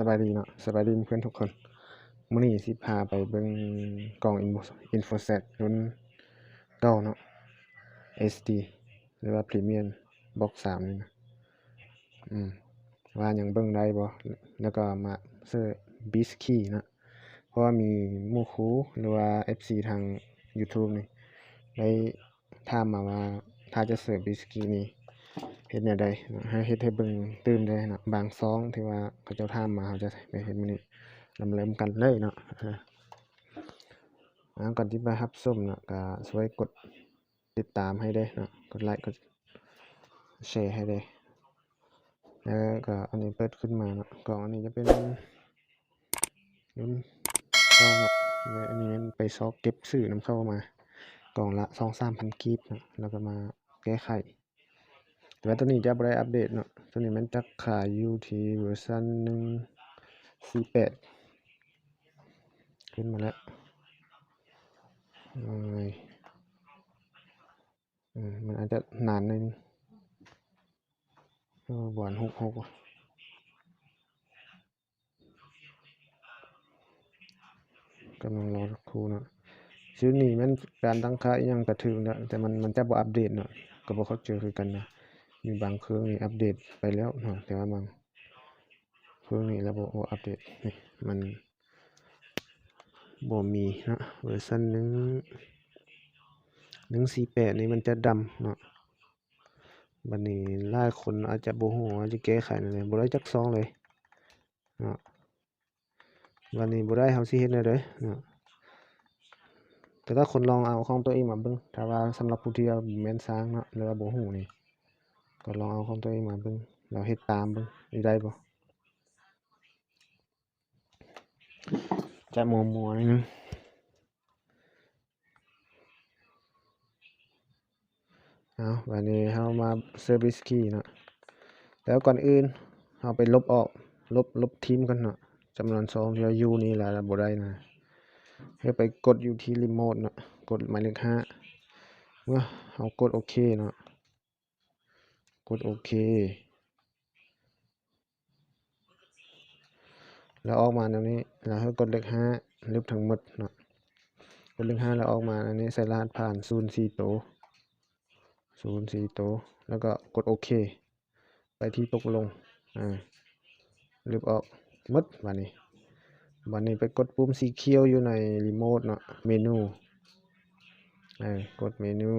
สบายดีเนาะสบายดีเพื่อนทุกคนมื้อนี้สิพาไปเบิ่งกล่อง Info InfoSat รุ่นเก่าเนาะ SD หรือว่า Premium Box 3นี่นะอืมว่ายังเบิ่งได้บ่แล้วก็มาเสิร์ช Bizkey เนาะเพราะว่ามีมูคูหรือว่า FC ทาง YouTube นี่ได้ถามมาว่าถ้าจะเสิร์ช Bizkey นี่ เฮ็ดแนวใดเนาะให้เฮ็ดให้เบิ่งตื่นได้เนาะบางซองที่ว่าเขาเจ้าถามมาเขาจะไปเฮ็ดมื้อนี้นำเริ่มกันเลยเนาะอ่าก่อนที่ไปรับชมเนาะก็ช่วยกดติดตามให้เด้เนาะกดไลค์กดแชร์ให้เด้แล้วก็อันนี้เปิดขึ้นมาเนาะกล่องอันนี้จะเป็นรุ่นกล่องแบบเนี่ยอันนี้มันไปซอกเก็บซื้อนำเข้ามากล่องละ2-3,000กีบนะแล้วก็มาแก้ไข แต่ว่าตัวนี้จะบ่ได้อัปเดตเนาะตัวนี้มันจะขายอยู่ที่เวอร์ชัน1.48ขึ้นมาแล้วเอ้ยอืมมันอาจจะนานหน่อยหนึ่งบอน66ว่ะกำลังรอสักครู่เนาะชื่อนี้มันการตั้งค่ายังก็ถึกแล้วแต่มันมันจะบ่อัปเดตเนาะก็บ่เข้าใจคือกันนะ มีบางเครื่องนี่อัปเดตไปแล้วเนาะแต่ว่าบางเครื่องนี่ระบบบ่อัปเดตนี่มันบ่มีเนาะเวอร์ชันหนึ่ง148นี่มันจะดำเนาะบัดนี้หลาคนอาจจะบ่ฮู้ว่าจะแก้ไขแนวใดบ่ได้จักซองเลยเนาะบัดนี้บ่ได้เราสิเฮ็ดแนวใดเนาะแต่ถ้าคนลองเอาของตัวเองมาเบิ่งถ้าว่าสำหรับผู้ที่ว่าบ่แม่นช่างเนาะหรือว่าบ่ฮู้นี่ ก็ลองเอาของตัวเองมาเบิ่งแล้วเฮ็ดตามเบิ่งสิได้บ่จะมัวๆนิดนึงเอาบัดนี้เรามาเซิร์ช Bizkey เนาะแล้วก่อนอื่นเราไปลบออกลบลบทิมก่อนเนาะจำนวนซองที่เราอยู่นี่แหละบ่ได้นะให้ไปกดอยู่ที่รีโมทเนาะกดหมายเลข5เมื่อเรากดโอเคเนาะ กดโอเค แล้วออกมาตรงนี้แล้วให้กดเลขห้าลบทั้งหมดเนาะกดเลขห้าแล้วออกมาอันนี้ใส่รหัสผ่านศูนย์สี่โตศูนย์สี่โตแล้วก็กดโอเค ไปที่ตกลงอ่าลบออกหมดวันนี้วันนี้ไปกดปุ่มสีเขียวอยู่ในรีโมทเนาะเมนูเออกดเมนู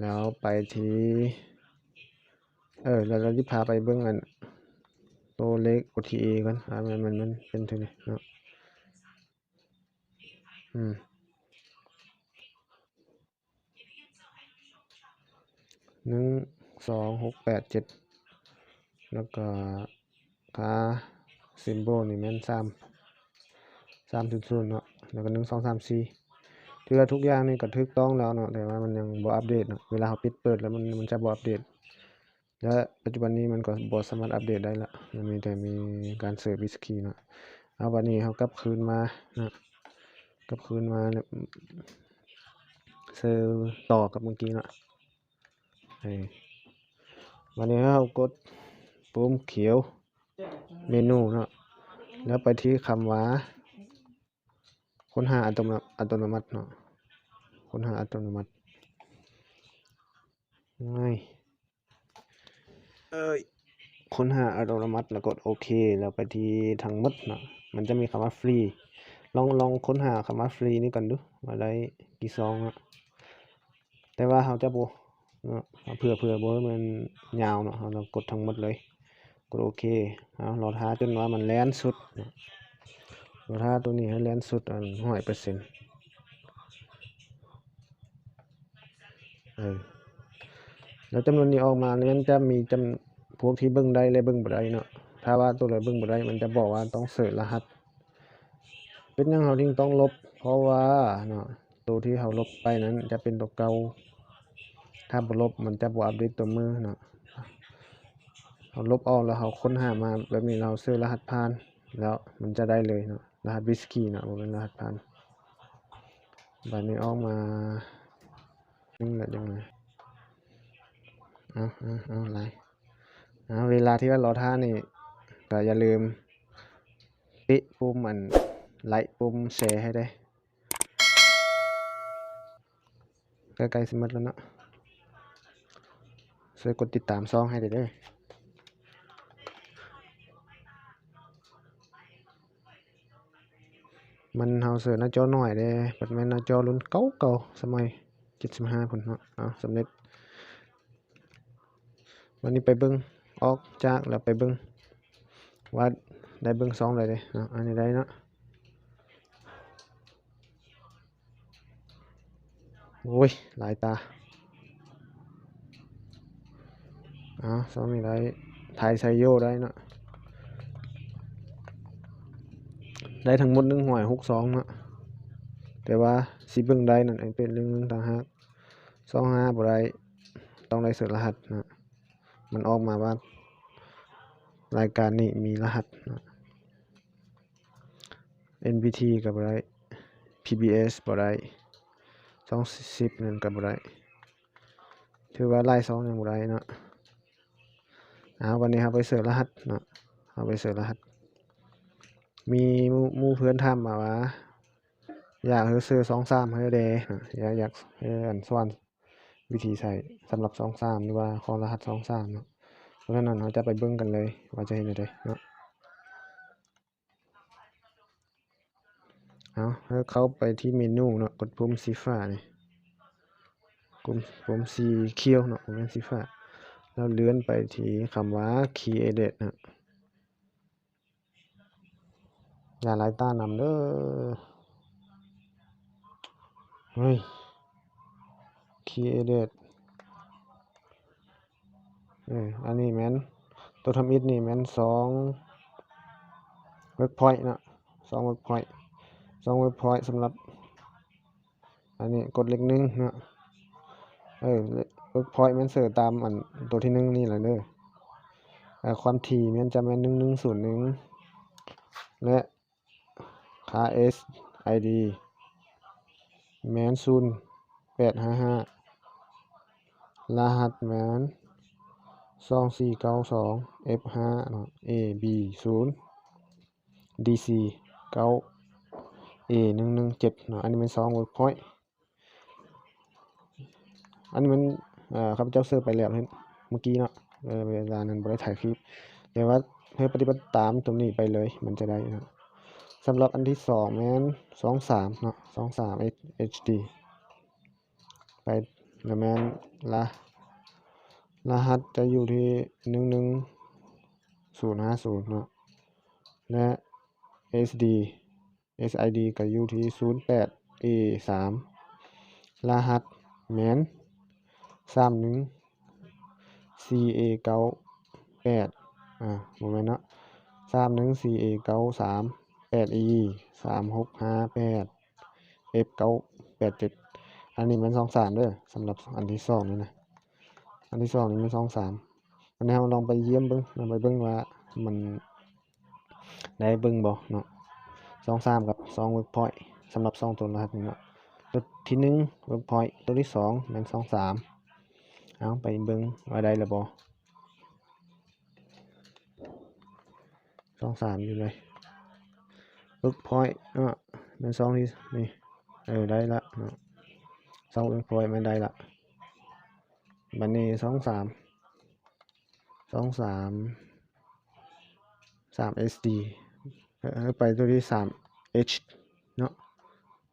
แล้วไปที่ เออแล้วเราจะพาไปเบิ่งอันตัวเลข OTA ก่อนว่ามันมันมันเป็นเท่าใดเนาะอืมหนึ่งสองหกแปดเจ็ดแล้วก็ค่า symbol นี่แม่นสามสามศูนย์ศูนย์เนาะแล้วก็หนึ่งสองสามสี่ถือว่าทุกอย่างนี่ก็ถูกต้องแล้วเนาะแต่ว่ามันยังบ่อัปเดตเนาะเวลาเราปิดเปิดแล้วมันมันจะบ่อัปเดต และปัจจุบันนี้มันก็บ่สามารถอัปเดตได้แล้วมันมีแต่มีการเสิร์ช Bizkey เนะเอาบัดนี้เรากลับคืนมานะกลับคืนมาเนี่ยเสิร์ชต่อกับเมื่อกี้นะเอวันนี้เรากดปุ่มเขียวเมนูเนาะแล้วไปที่คำว่าค้นหาอัตโนมัติอัตโนมัติเนาะค้นหาอัตโนมัติง่าย เอ้ยค้นหาอัตโนมัติแล้วกดโอเค แล้วไปที่ทั้งหมดเนาะมันจะมีคำว่าฟรี ลองลองค้นหาคำว่าฟรีนี่ก่อนดูว่าได้กี่ซองอะแต่ว่าเราจะโบเนาะเผื่อเผื่อโบมันยาวเนาะเรากดทั้งหมดเลยกดโอเคเอารอท่าจนว่ามันแลนสุดเนาะรอท่าตัวนี้ให้แลนสุดอัน100%เออ แล้วจำนวนนี้ออกมานั้นจะมีจำพวกที่เบิ่งได้และเบิ่งบ่ได้เนาะถ้าว่าตัวไหนเบิ่งบ่ได้มันจะบอกว่าต้องเสิร์ชรหัส เป็นยังเราถึงต้องลบ เพราะว่าเนาะตัวที่เราลบไปนั้นจะเป็นตัวเก่าถ้าบ่ลบมันจะบ่อัปเดตตัวมือเนาะเราลบออกแล้วเราค้นหามาแบบนี้เราเสิร์ชรหัสผ่าน แล้วมันจะได้เลยเนาะรหัส Bizkey เนาะบ่แม่นรหัสผ่านบัดนี้ออกมานี่แหละจังได เอาเอาเอาหลายเอาเวลาที่ว่ารอท่านี่ก็อย่าลืมปิปุ่มอันไลค์ปุ่มแชร์ให้ได้ใกล้ๆสิหมดแล้วเนาะช่วยกดติดตามซองให้ได้เด้อมันเฮาเสือหน้าจอหน้อยเด้ปัดแม่นหน้าจอรุ่นเก่าๆสมัย75พุ่นเนาะเอาสำเร็จ วันนี้ไปเบิ่งออกจากแล้วไปเบิ่งว่าได้เบิ่งสองเลยเด้เนาะอันนี้ได้เนาะโอ้ยหลายตาอ้าสองนี่ได้ไทยไซโยได้เนาะได้ทั้งหมดหนึ่งหวยหกสองเนาะแต่ว่าสิเบิ่งได้นั่นเป็นเรื่องต่างหากสองห้าบ่ได้ต้องได้เสร์ชรหัสนะ มันออกมาว่ารายการนี้มีรหัส NPT กับอะไร PBS บ่ได้สองสิบนั่นกับอะไรถือว่าไล่สองยังบ่ได้เนาะเอาวันนี้ครับไปเสิร์ชรหัสเนาะเอาไปเสิร์ชรหัส มีมู่หมู่เพื่อนถามาว่าอยากให้ซื้อสองสามให้เดนะอยากอยากให้อันสอน วิธีใส่สำหรับสองสามหรือว่าของรหัสสองสามเนาะเพราะฉะนั้นเราจะไปเบิ่งกันเลย ว่าจะเห็นอะไรเนาะเอาแล้วเข้าไปที่เมนูเนาะกดปุ่มสีฟ้านี่ปุ่มปุ่มสีเขียวเนาะปุ่มสีฟ้าแล้วเลื่อนไปที่คำว่า key edit นะอย่าหลายตานำเด้อเฮ้ย key edit เอออันนี้แมนตัวทำอิฐนี่แมนสองเวิร์กพอยต์นะสองเวิร์กพอยต์สองเวิร์กพอยต์สำหรับ อันนี้กดเลขหนึ่งนะเออเวิร์กพอยต์แมนเสิร์ตามอันตัวที่หนึ่งนี่แหละเด้อความถี่แมนจะแมนหนึ่งหนึ่งศูนย์หนึ่งและค่า S ID แมนศูนย์แปดห้าห้า รหัสแมนสองสี่เก้าสอง F ห้าเนาะ A B ศูนย์ D C เก้า A หนึ่งหนึ่งเจ็ดเนาะอันนี้เป็นสอง work point อันนี้มันเอ่อข้าพเจ้าเสิร์ฟไปแล้วเมื่อกี้เนาะเวลานั้นบ่ได้ถ่ายคลิปแต่ว่าให้ปฏิบัติตามตรงนี้ไปเลย มันจะได้นะสำหรับอันที่สองแม่นสองสามเนาะสองสาม HD ไป แล้วแมนละรหัสจะอยู่ที่หนึ่งหนึ่งศูนย์ห้าศูนย์เนาะและ SD SID ก็อยู่ที่ศูนย์แปด A สามรหัสแมนสามหนึ่ง CA เก้าแปดอ่าโมเมนเนาะสามหนึ่ง CA เก้าสามแปด E สามหกห้าแปด F เก้าแปดเจ็ด อันนี้มันสองสามด้อสำหรับอันที่สองนี่นะอันที่สองนี่มันสองสามอันนี้เราลองไปเยี่ยมเบิ้งลองไปเบิ้งว่ามันได้เบิ้งบ่เนาะสองสามกับสองเวิร์กพอยต์สำหรับสองตัวรหัสนี่เนาะตัวที่หนึ่งเวิร์กพอยต์ตัวที่สองแมันสองสามเอาไปเบิ้งว่าได้หรือบ่สองสามอยู่เลยเวิร์กพอยต์เนาะแมันสองที่นี่เออได้ละเนาะ สองเวิร์กพอยต์มันได้ละบันนี้สองสามสองสามสาม SD เออไปตัวที่สาม H เนาะ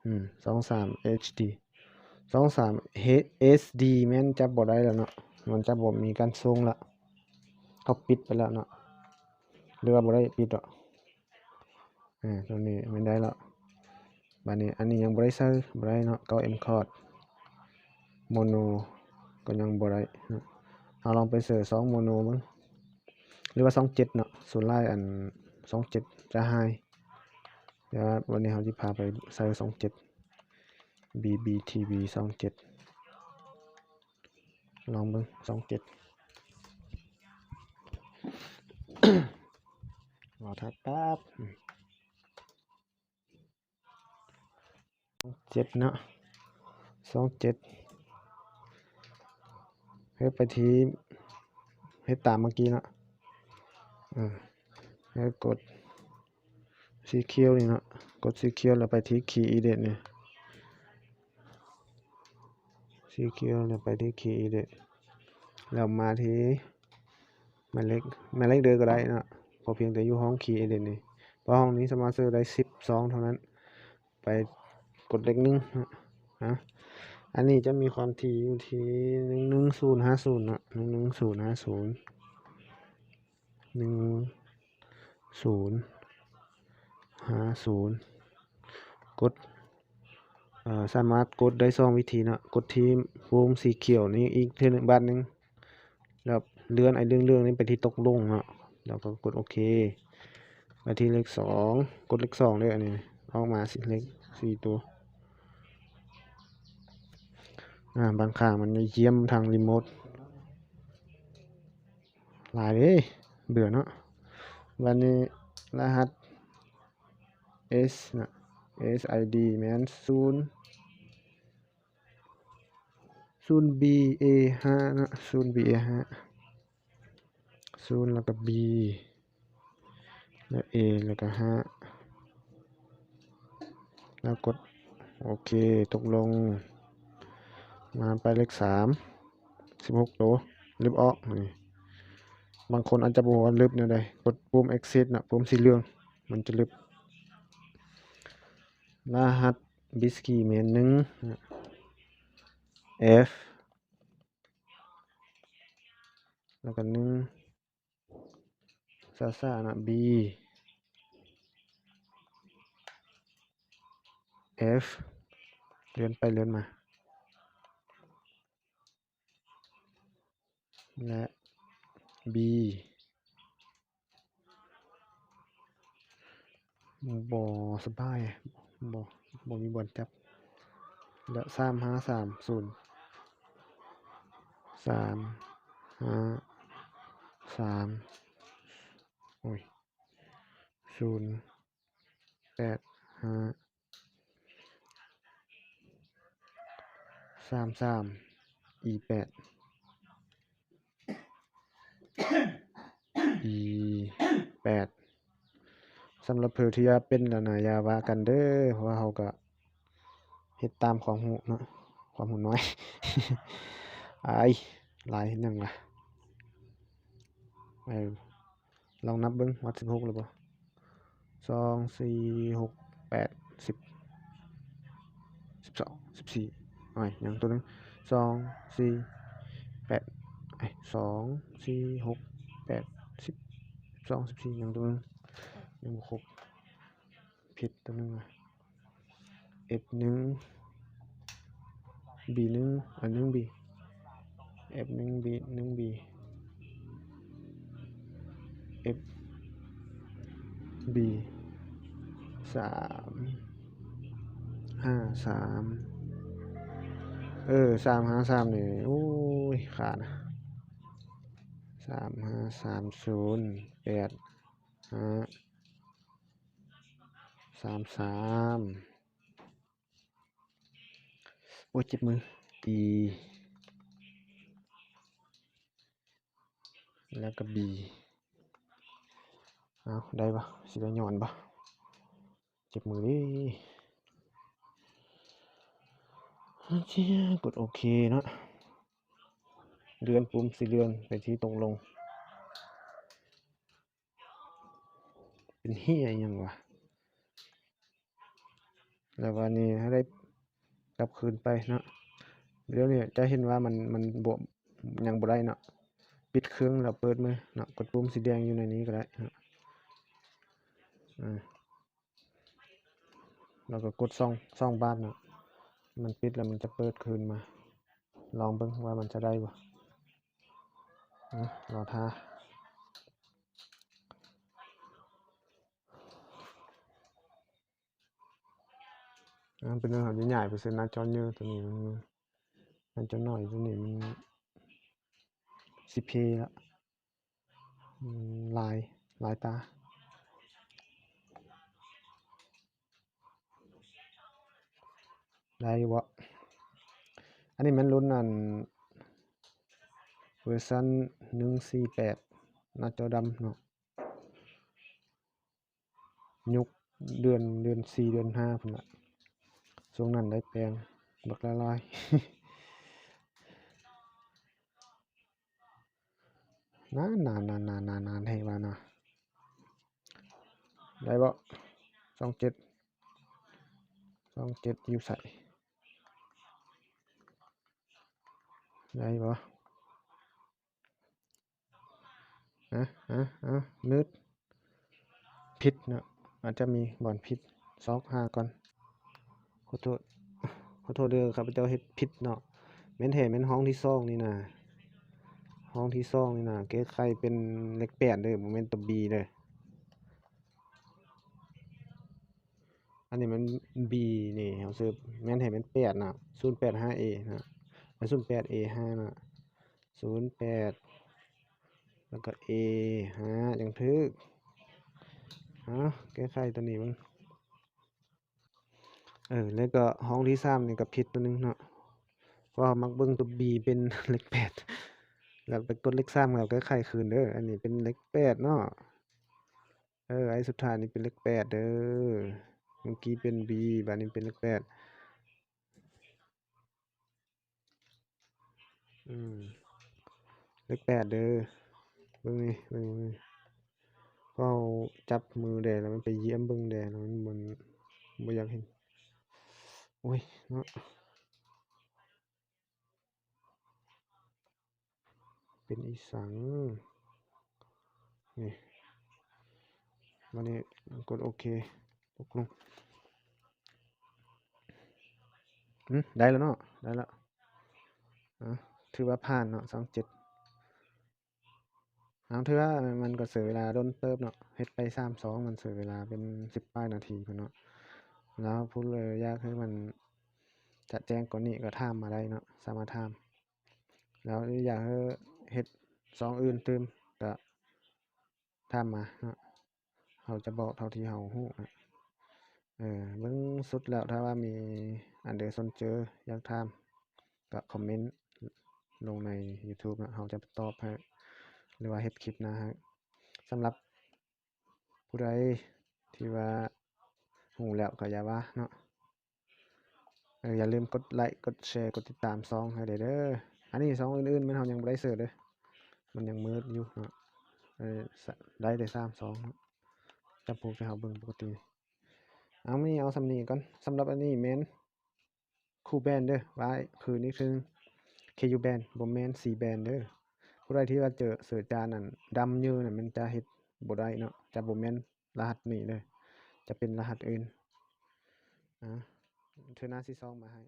อืมสองสาม HD สองสาม SD แม่นจับบ่ได้แล้วเนาะมันจะบ่มีการส่งละเขาปิดไปแล้วเนาะหรือว่าบ่ได้ปิดหรอกอ่าตัวนี้ไม่ได้แล้วบัดนี้อันนี้ยังบ่ได้ใช้บ่ได้เนาะเก้า M code โมโนก็ยังบ่ได้เนาะเอาลองไปเสิร์ชสองโมโนมั้งหรือว่าสองเจ็ดเนาะส่วนไล่อันสองเจ็ดจะไฮเดี๋ยววันนี้เราจะพาไปใส่สองเจ็ด BBTV สองเจ็ดลองเบิ่งสองเจ็ดรอทักแป๊บสองเจ็ดเนาะสองเจ็ด ให้ไปที่ให้ตามเมื่อกี้เนาะอ่าแล้กดสีเขียวนี่เนาะกดสีเขียวแล้วไปที่ key edit นี่ยสีเขียวแล้วไปที่ key edit แล้วมาที่หมายเลขหมายเลขเดิมก็ได้เนาะพอเพียงแต่อยู่ห้อง key edit นี่เพราะห้องนี้สมารถซื้อได้12เท่านั้น ไปกดเลขหนึ่งนะนะ อันนี้จะมีความถี่อยู่ที่หนึ่งหนึ่งศูนย์ห้าศูนย์นะหนึ่งหนึ่งศูนย์ห้าศูนย์หนึ่งศูนย์ห้าศูนย์กดอ่อสามารถกดได้สองวิธีนะกดที่วงสีเขียวนี้อีกเท่านึงบาทหนึงแล้วเลื่อนไอ้เรื่องเรื่องนี้ไปที่ตกลงเนาะแล้วก็กดโอเคไปที่เลขสองกดเลขสองเลยอันนี้ออกมาสิเลขสี่ตัว อ่าบางครั้งมันจะเยี่ยมทางรีโมทหลายเลยเบื่อเนาะวันนี้รหัส S นะ SID แม่นศูนย์ศูนย์ BA ห้านะศูนย์ BA ห้าศูนย์แล้วก็ B แล้ว A แล้วก็ห้าแล้วกด โอเค ตกลง มาไปเลขสามสิบหกตัวลึบออกนี่บางคนอาจจะบอกว่าลึบเนี่ยได้กดปุ่ม exit นะปุ่มสีเหลือง มันจะลึบรหัสบิสกี้เมนหนึ่ง F แล้วก็หนึ่งซาซานะ B F เลื่อนไปเลื่อนมา และ B บ่สบายบ่บ่มีบอลจับและสามห้าสามศูนย์สามห้าสามโอ้ยศูนย์แปดห้าสามสามอีแปด อีแปดสำหรับเพื่อที่จะเป็นล้วนะอย่าวากันเด้อเพราะว่าเขาก็เฮ็ดตามความรู้เนาะความรู้น้อยไอายหลายเฮ็ดหยังละเออลองนับเบิ่งวัดสิบหกหรือบ่สองสี่หกแปดสิบสิบสองสิบสี่อ้อยังตัวนึงสองสี่แปดไอ้สองสี่หกแปด สิบสิบสองสิบสี่หยังตัวหนึงยังบ่ครบผิดตัวหนึงอะ F หนึ่ง B หนึ่งอันหนึ่ง B F หนึ่ง B หนึ่ง B F B สามห้าสามเออสามห้าสามนี่โอ้ย ขาดนะ สามห้าสามศูนย์แปดห้าสามสามโอ้เจ็บมือ E แล้วก็ B เอาได้ปะสิได้ย้อนปะเจ็บมือดิเชี่ยกดโอเคเนาะ เลื่อนปุ่มสีเลื่อนไปที่ตรงลง เป็นเฮียยังวะแล้ววันนี้ให้ได้กลับคืนไปเนาะเดี๋ยวนี้จะเห็นว่ามันมันบวมยังบ่ได้เนาะปิดเครื่องแล้วเปิดมือเนาะกดปุ่มสีแดงอยู่ในนี้ก็ได้เนาะอ่าแล้วก็กดซ่องซ่องบ้านเนาะมันปิดแล้วมันจะเปิดคืนมา ลองเบิ่งว่ามันจะได้บ่อะ รอท่าอ่าเป็นเรื่องของใหญ่ไปซื้อหน้าจอเยอะตัวนี้มันหน้าจอน้อยตัวนี้มันสิเพละลายลายตาได้อยู่บ่อันนี้มันรุ่นอัน เวอร์ชัน148หน้าจอดำเนาะยุคเดือนเดือน4เดือน5พุ่นล่ะช่วงนั้นได้แปลงบักละร้อยนานนานนานนานนานนานแท้ว่านะได้บ่27 27องเจ็ดยู่ไสได้บ่ อะอะอะมืดพิษเนาะอาจจะมีบ่อนพิษซอกหาก่อน ขอโทษ ขอโทษเด้อครับเจ้าเฮ็ดพิษเนาะเม้นแห่เม้นห้องที่ซองนี่นะห้องที่ซองนี่นะเกใครเป็นเล็กแปดเลยผมเป็นตัวบีเลย อันนี้มันบีนี่เขาซื้อแม่นแห่เม้นแปดนะศูนย์แปดห้าเอนะศูนย์แปดเอห้านะศูนย์แปด แล้วก็ A5 จังถูกเอาแก้ไขตัวนี้เบิ่งเออแล้วก็ห้องที่3นี่ก็ผิดตัวหนึ่งเนาะว่ามักเบิ่งตัว B เป็นเลข8แล้วไปกดเลข3แล้วก้ไขคืนเด้ออันนี้เป็นเลข8เนาะเออไอันสุดท้ายนี่เป็นเลข8เด้อเมื่อกี้เป็น B บัดนี้เป็นเลข8อืมเลข8เด้อ บิ่งนี่เบิ่งนี่พอเราจับมือได้แล้วมันไปเยียมเบิ่งได้แล้วมันมันบ่อยากเห็นโอ๊ยเนาะเป็นอีสังนี่บัดนี้กดโอเคตกลงหือได้แล้วเนาะได้แล้วอาถือว่าผ่านเนาะ27เจ็ด อาถือว่ามันก็เสียเวลาโดนเติบเนาะเฮ็ดไป32มันเสียเวลาเป็น10ปลายนาทีพุ่นเนาะแล้วผู้เลยยากให้มันจะแจ้งกว่านี้ก็ถามมาได้เนาะสามารถถามแล้วอยากให้เฮ็ดช่องอื่นเติมก็ถามมาเนาะเราจะบอกเท่าที่เรารู้อะเออเบิ่งสุดแล้วถ้าว่ามีอันใดสนเจออยากถามก็คอมเมนต์ลงในยูทูบเนะเราจะตอบให้ หรือว่าเฮ็ดคลิปนะครับสำหรับผู้ใดที่ว่ารู้แล้วก็อย่าว่าเนาะเอออย่าลืมกดไลค์กดแชร์กดติดตามช่องให้ได้เด้ออันนี้ช่องอื่นๆมันเรายังบ่ได้เสิร์ชเด้อมันยังมืดอยู่เนาะเออได้แต่3 2เนาะจับผูกให้เราเบิ่งปกติเอามีเอาสำนี้ก่อนสำหรับอันนี้แมน Cool Band เด้อว่าคือนี่คือ KU Band บ่แมน C Band เด้อ ผู้ใดที่ว่าเจอเสือจานั่นดำยืนนั่นมันจะเฮ็ดบ่ได้เนาะจะบ่แม่นรหัสนี้เลย จะเป็นรหัสอื่นอาเธอหน้าสิซองมาให้